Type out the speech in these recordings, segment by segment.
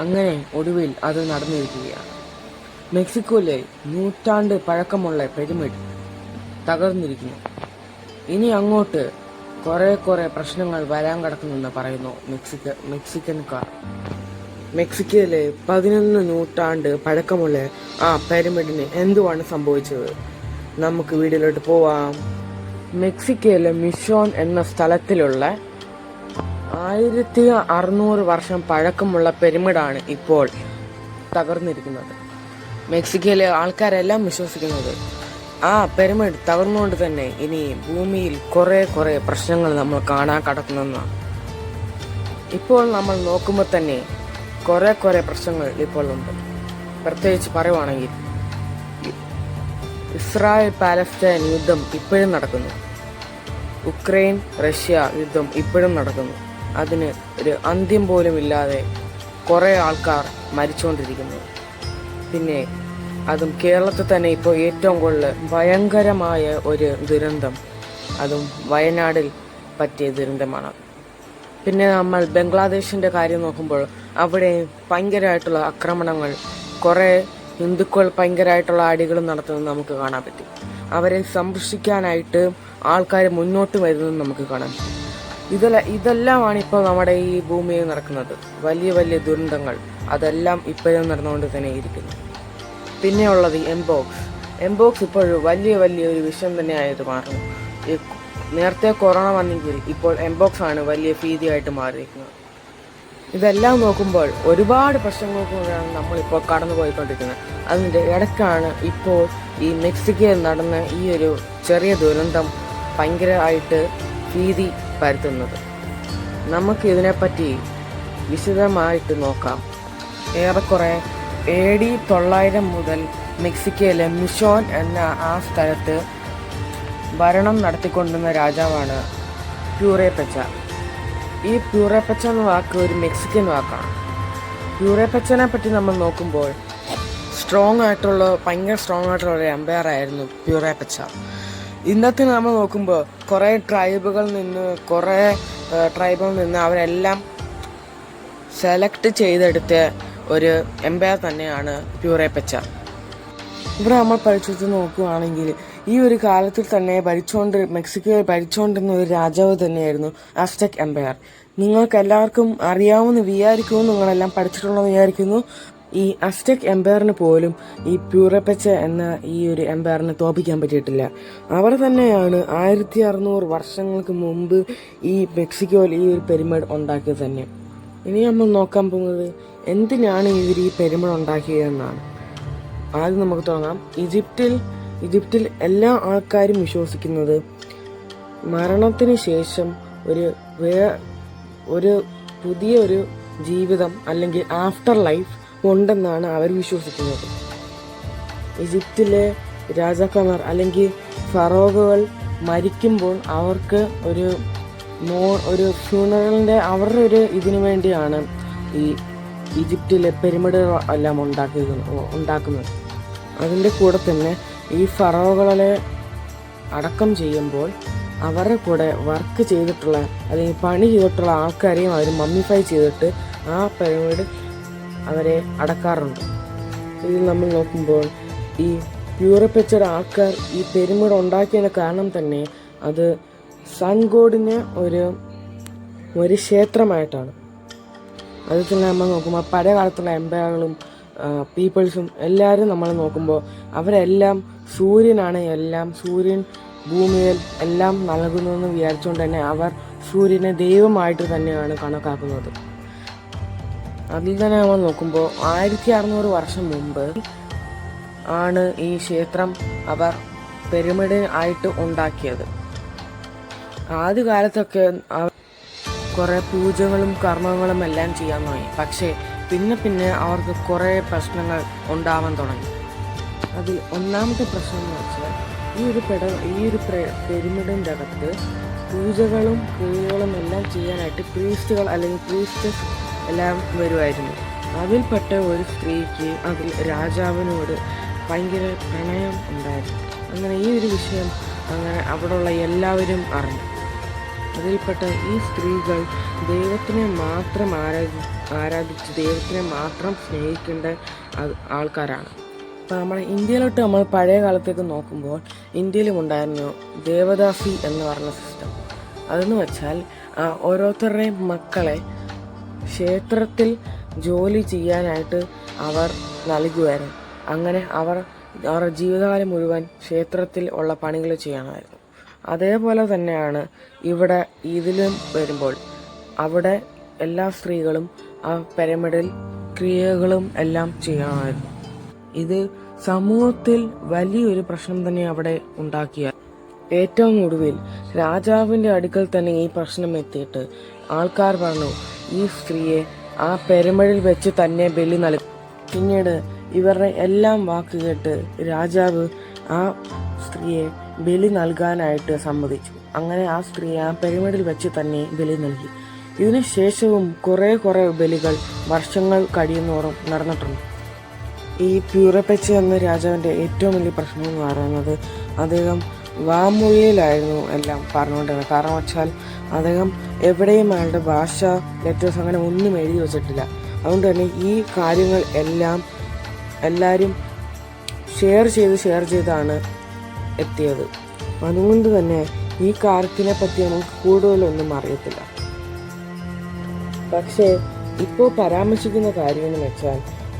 അങ്ങനെ ഒടുവിൽ അത് നടന്നിരിക്കുകയാണ്. മെക്സിക്കോയിലെ നൂറ്റാണ്ട് പഴക്കമുള്ള പിരമിഡ് തകർന്നിരിക്കുന്നു. ഇനി അങ്ങോട്ട് കുറെ കുറെ പ്രശ്നങ്ങൾ വരാൻ കിടക്കുന്നെന്ന് പറയുന്നു മെക്സിക്ക മെക്സിക്കൻകാർ. മെക്സിക്കോയിലെ പതിനൊന്ന് നൂറ്റാണ്ട് പഴക്കമുള്ള ആ പിരമിഡിന് എന്തുവാണ് സംഭവിച്ചത്? നമുക്ക് വീഡിയോയിലോട്ട് പോവാം. മെക്സിക്കോയിലെ മിഷോൺ എന്ന സ്ഥലത്തിലുള്ള ആയിരത്തി അറുന്നൂറ് വർഷം പഴക്കമുള്ള പിരമിഡാണ് ഇപ്പോൾ തകർന്നിരിക്കുന്നത്. മെക്സിക്കോയിലെ ആൾക്കാരെല്ലാം വിശ്വസിക്കുന്നത് ആ പിരമിഡ് തകർന്നുകൊണ്ട് തന്നെ ഇനി ഭൂമിയിൽ കുറെ കുറെ പ്രശ്നങ്ങൾ നമ്മൾ കാണാൻ കിടക്കുന്നെന്നാണ് ഇപ്പോൾ നമ്മൾ നോക്കുമ്പോൾ തന്നെ കുറെ കുറെ പ്രശ്നങ്ങൾ ഇപ്പോൾ ഉണ്ട്. പ്രത്യേകിച്ച് പറയുവാണെങ്കിൽ ഇസ്രായേൽ പാലസ്തീൻ യുദ്ധം ഇപ്പോഴും നടക്കുന്നു. ഉക്രൈൻ റഷ്യ യുദ്ധം ഇപ്പോഴും നടക്കുന്നു. അതിന് ഒരു അന്ത്യം പോലും ഇല്ലാതെ കുറേ ആൾക്കാർ മരിച്ചുകൊണ്ടിരിക്കുന്നു. പിന്നെ അതും കേരളത്തിൽ തന്നെ ഇപ്പോൾ ഏറ്റവും കൂടുതൽ ഭയങ്കരമായ ഒരു ദുരന്തം അതും വയനാടിൽ പറ്റിയ ദുരന്തമാണ്. പിന്നെ നമ്മൾ ബംഗ്ലാദേശിന്റെ കാര്യം നോക്കുമ്പോൾ അവിടെ ഭയങ്കരമായിട്ടുള്ള ആക്രമണങ്ങൾ കുറേ ഹിന്ദുക്കൾ ഭയങ്കരമായിട്ടുള്ള അടികൾ നടത്തുന്നത് നമുക്ക് കാണാൻ പറ്റും. അവരെ സംരക്ഷിക്കാനായിട്ട് ആൾക്കാർ മുന്നോട്ട് വരുന്നത് നമുക്ക് കാണാം ഇതെല്ലാം ഇതെല്ലാമാണ് ഇപ്പോൾ നമ്മുടെ ഈ ഭൂമിയിൽ നടക്കുന്നത്. വലിയ വലിയ ദുരന്തങ്ങൾ. അതെല്ലാം ഇപ്പോഴും നടന്നുകൊണ്ട് തന്നെ ഇരിക്കുന്നു. പിന്നെയുള്ളത് എംബോക്സ് എംബോക്സ് ഇപ്പോൾ വലിയ വലിയ ഒരു വിഷയം ആയത് മാറുന്നു. നേരത്തെ കൊറോണ വന്നെങ്കിൽ ഇപ്പോൾ എംബോക്സ് ആണ് വലിയ ഭീതിയായിട്ട് മാറിയിരിക്കുന്നത്. ഇതെല്ലാം നോക്കുമ്പോൾ ഒരുപാട് പ്രശ്നങ്ങൾക്കൂടെയാണ് നമ്മളിപ്പോൾ കടന്നു പോയിക്കൊണ്ടിരിക്കുന്നത് അതിന്റെ ഇടയ്ക്കാണ് ഇപ്പോൾ ഈ മെക്സിക്കോയിൽ നടന്ന ഈ ഒരു ചെറിയ ദുരന്തം ഭയങ്കരമായിട്ട് ഭീതി പരത്തുന്നത് നമുക്ക് ഇതിനെപ്പറ്റി വിശദമായിട്ട് നോക്കാം. ഏറെക്കുറെ എ ഡി തൊള്ളായിരം മുതൽ മെക്സിക്കോയിലെ മിഷോൻ എന്ന ആ സ്ഥലത്ത് ഭരണം നടത്തിക്കൊണ്ടിരുന്ന രാജാവാണ് പ്യൂറേപ്പച്ച. ഈ പ്യൂറേപ്പച്ച എന്ന വാക്ക് ഒരു മെക്സിക്കൻ വാക്കാണ്. പ്യൂറേപ്പച്ചനെ പറ്റി നമ്മൾ നോക്കുമ്പോൾ സ്ട്രോങ് ആയിട്ടുള്ള ഭയങ്കര സ്ട്രോങ് ആയിട്ടുള്ള ഒരു എംപയർ ആയിരുന്നു പ്യൂറേപ്പച്ച. ഇന്നത്തെ നമ്മൾ നോക്കുമ്പോൾ കുറേ ട്രൈബുകളിൽ നിന്ന് കുറേ ട്രൈബുകളിൽ നിന്ന് അവരെല്ലാം സെലക്ട് ചെയ്തെടുത്ത ഒരു എംപയർ തന്നെയാണ് പ്യൂറേപ്പച്ച ഇവിടെ നമ്മൾ പരിശോധിച്ച് നോക്കുകയാണെങ്കിൽ ഈ ഒരു കാലത്തിൽ തന്നെ ഭരിച്ചുകൊണ്ട് മെക്സിക്കോയിൽ ഭരിച്ചുകൊണ്ടിരുന്ന ഒരു രാജാവ് തന്നെയായിരുന്നു അസ്റ്റക് എംപയർ നിങ്ങൾക്ക് എല്ലാവർക്കും അറിയാവുന്ന വിചാരിക്കുമെന്ന് നിങ്ങളെല്ലാം പഠിച്ചിട്ടുണ്ടെന്ന് വിചാരിക്കുന്നു. ഈ അസ്റ്റക് എംപയറിന് പോലും ഈ പ്യൂറപ്പച്ച എന്ന ഈ ഒരു എംപയറിനെ തോപ്പിക്കാൻ പറ്റിയിട്ടില്ല. അവർ തന്നെയാണ് ആയിരത്തി അറുന്നൂറ് വർഷങ്ങൾക്ക് മുമ്പ് ഈ മെക്സിക്കോയിൽ ഈ ഒരു പെരുമഡ് ഉണ്ടാക്കിയത് തന്നെ. ഇനി നമ്മൾ നോക്കാൻ പോകുന്നത് എന്തിനാണ് ഇവർ ഈ പെരുമഡ് ഉണ്ടാക്കിയതെന്നാണ് ആദ്യം നമുക്ക് തുടങ്ങാം. ഈജിപ്തിൽ ഈജിപ്തിൽ എല്ലാ ആൾക്കാരും വിശ്വസിക്കുന്നത് മരണത്തിന് ശേഷം ഒരു വേ ഒരു പുതിയ ഒരു ജീവിതം അല്ലെങ്കിൽ ആഫ്റ്റർ ലൈഫ് ഉണ്ടെന്നാണ് അവർ വിശ്വസിക്കുന്നത്. ഈജിപ്തിലെ രാജാക്കന്മാർ അല്ലെങ്കിൽ ഫറോഗുകൾ മരിക്കുമ്പോൾ അവർക്ക് ഒരു മോ ഒരു ഫ്യൂണറലിന്റെ അവരുടെ ഒരു ഇതിനു വേണ്ടിയാണ് ഈ ഈജിപ്തിലെ പിരമിഡുകൾ എല്ലാം ഉണ്ടാക്കിയത് ഉണ്ടാക്കുന്നത്. അതിന്റെ കൂടെ തന്നെ ഈ ഫറോകളെ അടക്കം ചെയ്യുമ്പോൾ അവരുടെ കൂടെ വർക്ക് ചെയ്തിട്ടുള്ള അല്ലെങ്കിൽ പണി ചെയ്തിട്ടുള്ള ആൾക്കാരെയും അവർ മമ്മിഫൈ ചെയ്തിട്ട് ആ പിരമിഡ് അവരെ അടക്കാറുണ്ട്. ഇതിൽ നമ്മൾ നോക്കുമ്പോൾ ഈ പ്യൂറപ്പിച്ചർ ആൾക്കാർ ഈ പെരുമുട ഉണ്ടാക്കിയതിന് കാരണം തന്നെ അത് സൺ ഗോഡിന് ഒരു ഒരു ക്ഷേത്രമായിട്ടാണ്. അതിൽ തന്നെ നമ്മൾ നോക്കുമ്പോൾ പഴയ കാലത്തുള്ള എംപയറുകളും പീപ്പിൾസും എല്ലാവരും നമ്മൾ നോക്കുമ്പോൾ അവരെല്ലാം സൂര്യനാണ് എല്ലാം സൂര്യൻ ഭൂമിയിൽ എല്ലാം നൽകുന്നതെന്ന് വിചാരിച്ചുകൊണ്ട് തന്നെ അവർ സൂര്യനെ ദൈവമായിട്ട് തന്നെയാണ് കണക്കാക്കുന്നത്. അതിൽ തന്നെ നമ്മൾ നോക്കുമ്പോൾ ആയിരത്തി അറുന്നൂറ് വർഷം മുമ്പ് ആണ് ഈ ക്ഷേത്രം അവർ പിരമിഡ് ആയിട്ട് ഉണ്ടാക്കിയത്. ആദ്യകാലത്തൊക്കെ കുറെ പൂജകളും കർമ്മങ്ങളും എല്ലാം ചെയ്യാൻ തുടങ്ങി. പക്ഷേ പിന്നെ പിന്നെ അവർക്ക് കുറേ പ്രശ്നങ്ങൾ ഉണ്ടാവാൻ തുടങ്ങി. അതിൽ ഒന്നാമത്തെ പ്രശ്നം എന്ന് വെച്ചാൽ ഈ ഒരു പെട ഈ ഒരു പെരുമിഡിന്റെ അകത്ത് പൂജകളും ക്രിയകളും എല്ലാം ചെയ്യാനായിട്ട് ക്രീസ്റ്റുകൾ അല്ലെങ്കിൽ പ്രീസ്റ്റസ് എല്ലാം വരുമായിരുന്നു. അതിൽപ്പെട്ട ഒരു സ്ത്രീക്ക് അതിൽ രാജാവിനോട് ഭയങ്കര പ്രണയം ഉണ്ടായിരുന്നു. അങ്ങനെ ഈ ഒരു വിഷയം അങ്ങനെ അവിടെയുള്ള എല്ലാവരും അറിഞ്ഞു. അതിൽപ്പെട്ട ഈ സ്ത്രീകൾ ദൈവത്തിനെ മാത്രം ആരാധി ആരാധിച്ച് ദൈവത്തിനെ മാത്രം സ്നേഹിക്കേണ്ട ആൾക്കാരാണ്. അപ്പോൾ നമ്മുടെ ഇന്ത്യയിലോട്ട് നമ്മൾ പഴയ കാലത്തേക്ക് നോക്കുമ്പോൾ ഇന്ത്യയിലും ഉണ്ടായിരുന്നു ദേവദാസി എന്ന് പറഞ്ഞ സിസ്റ്റം അതെന്ന് വെച്ചാൽ ഓരോരുത്തരുടെയും മക്കളെ ക്ഷേത്രത്തിൽ ജോലി ചെയ്യാനായിട്ട് അവർ നൽകുമായിരുന്നു അങ്ങനെ അവർ അവരുടെ ജീവിതകാലം മുഴുവൻ ക്ഷേത്രത്തിൽ ഉള്ള പണികൾ ചെയ്യണമായിരുന്നു അതേപോലെ തന്നെയാണ് ഇവിടെ ഇതിലും വരുമ്പോൾ അവിടെ എല്ലാ സ്ത്രീകളും ആ പിരമിഡിൽ ക്രിയകളും എല്ലാം ചെയ്യണമായിരുന്നു ഇത് സമൂഹത്തിൽ വലിയൊരു പ്രശ്നം തന്നെ അവിടെ ഉണ്ടാക്കിയ ഏറ്റവും ഒടുവിൽ രാജാവിന്റെ അടുക്കൽ തന്നെ ഈ പ്രശ്നം എത്തിയിട്ട് ആൾക്കാർ പറഞ്ഞു ഈ സ്ത്രീയെ ആ പെരുമഴിൽ വെച്ച് തന്നെ ബലി നൽകി. പിന്നീട് ഇവരുടെ എല്ലാം വാക്ക് കേട്ട് രാജാവ് ആ സ്ത്രീയെ ബലി നൽകാനായിട്ട് സമ്മതിച്ചു. അങ്ങനെ ആ സ്ത്രീ ആ പെരുമഴിൽ വെച്ച് തന്നെ ബലി നൽകി. ഇതിനുശേഷവും കുറേ കുറെ ബലികൾ വർഷങ്ങൾ കഴിയുന്നോറും നടന്നിട്ടുണ്ട്. ഈ പ്യൂറപ്പച്ച എന്ന രാജാവിന്റെ ഏറ്റവും വലിയ പ്രശ്നം എന്ന് പറയുന്നത് അദ്ദേഹം വാമൊഴിയിലായിരുന്നു എല്ലാം പറഞ്ഞുകൊണ്ടിരുന്നത്. കാരണം വെച്ചാൽ അദ്ദേഹം എവിടെയും അയാളുടെ ഭാഷ ലെറ്റേഴ്സ് അങ്ങനെ ഒന്നും എഴുതി വെച്ചിട്ടില്ല. അതുകൊണ്ട് തന്നെ ഈ കാര്യങ്ങൾ എല്ലാം എല്ലാവരും ഷെയർ ചെയ്ത് ഷെയർ ചെയ്താണ് എത്തിയത്. അതുകൊണ്ട് തന്നെ ഈ കാര്യത്തിനെ പറ്റി നമുക്ക് കൂടുതലൊന്നും അറിയത്തില്ല. പക്ഷേ ഇപ്പോൾ പരാമർശിക്കുന്ന കാര്യം എന്ന് വെച്ചാൽ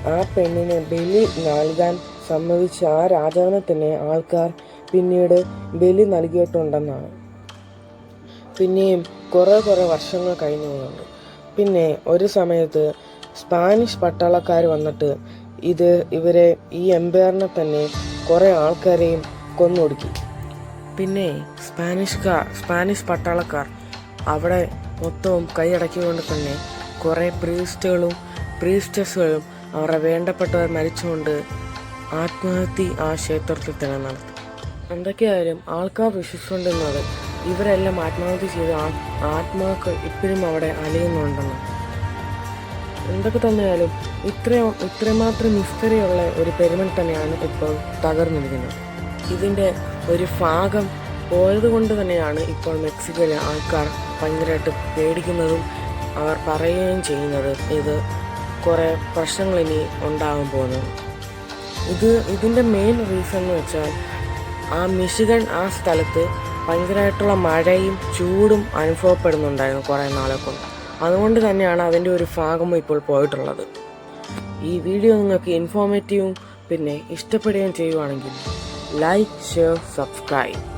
ആ പെണ്ണിനെ ബലി നൽകാൻ സമ്മതിച്ച ആ രാജാവിനെ തന്നെ ആൾക്കാർ പിന്നീട് ബലി നൽകിയിട്ടുണ്ടെന്നാണ്. പിന്നെയും കുറേ കുറേ വർഷങ്ങൾ കഴിഞ്ഞു പോകുന്നുണ്ട്. പിന്നെ ഒരു സമയത്ത് സ്പാനിഷ് പട്ടാളക്കാർ വന്നിട്ട് ഇത് ഇവരെ ഈ എംപയറിനെ തന്നെ കുറേ ആൾക്കാരെയും കൊന്നൊടുക്കി. പിന്നെ സ്പാനിഷ്കാർ സ്പാനിഷ് പട്ടാളക്കാർ അവിടെ മൊത്തവും കൈയടക്കിക്കൊണ്ട് തന്നെ കുറേ പ്രീസ്റ്റുകളും പ്രീസ്റ്റസുകളും അവരുടെ വേണ്ടപ്പെട്ടവർ മരിച്ചുകൊണ്ട് ആത്മഹത്യ ആ ക്ഷേത്രത്തിൽ തന്നെ നടത്തി. എന്തൊക്കെയായാലും ആൾക്കാർ വിശ്വസിച്ചുകൊണ്ടിരുന്നത് ഇവരെല്ലാം ആത്മഹത്യ ചെയ്ത ആത്മാക്കൾ ഇപ്പോഴും അവിടെ അലയുന്നുണ്ടെന്ന്. എന്തൊക്കെ തന്നെയായാലും ഇത്രയും ഇത്രമാത്രം മിസ്റ്ററിയുള്ള ഒരു പെരുമൽ തന്നെയാണ് ഇപ്പോൾ തകർന്നിരിക്കുന്നത്. ഇതിന്റെ ഒരു ഭാഗം പോയത് കൊണ്ട് തന്നെയാണ് ഇപ്പോൾ മെക്സിക്കോയിലെ ആൾക്കാർ ഭയങ്കരമായിട്ട് പേടിക്കുന്നതും അവർ പറയുകയും ചെയ്യുന്നത്. ഇത് കുറേ പ്രശ്നങ്ങൾ ഇനി ഉണ്ടാകാൻ പോകുന്നത് ഇത് ഇതിന്റെ മെയിൻ റീസൺ എന്ന് വെച്ചാൽ ആ മിഷിഗൺ ആ സ്ഥലത്ത് ഭയങ്കരമായിട്ടുള്ള മഴയും ചൂടും അനുഭവപ്പെടുന്നുണ്ടായിരുന്നു കുറേ നാളെ കൊണ്ട് അതുകൊണ്ട് തന്നെയാണ് അതിന്റെ ഒരു ഭാഗം ഇപ്പോൾ പോയിട്ടുള്ളത്. ഈ വീഡിയോ നിങ്ങൾക്ക് ഇൻഫോർമേറ്റീവും പിന്നെ ഇഷ്ടപ്പെടുകയും ചെയ്യുവാണെങ്കിൽ ലൈക്ക് ഷെയർ സബ്സ്ക്രൈബ്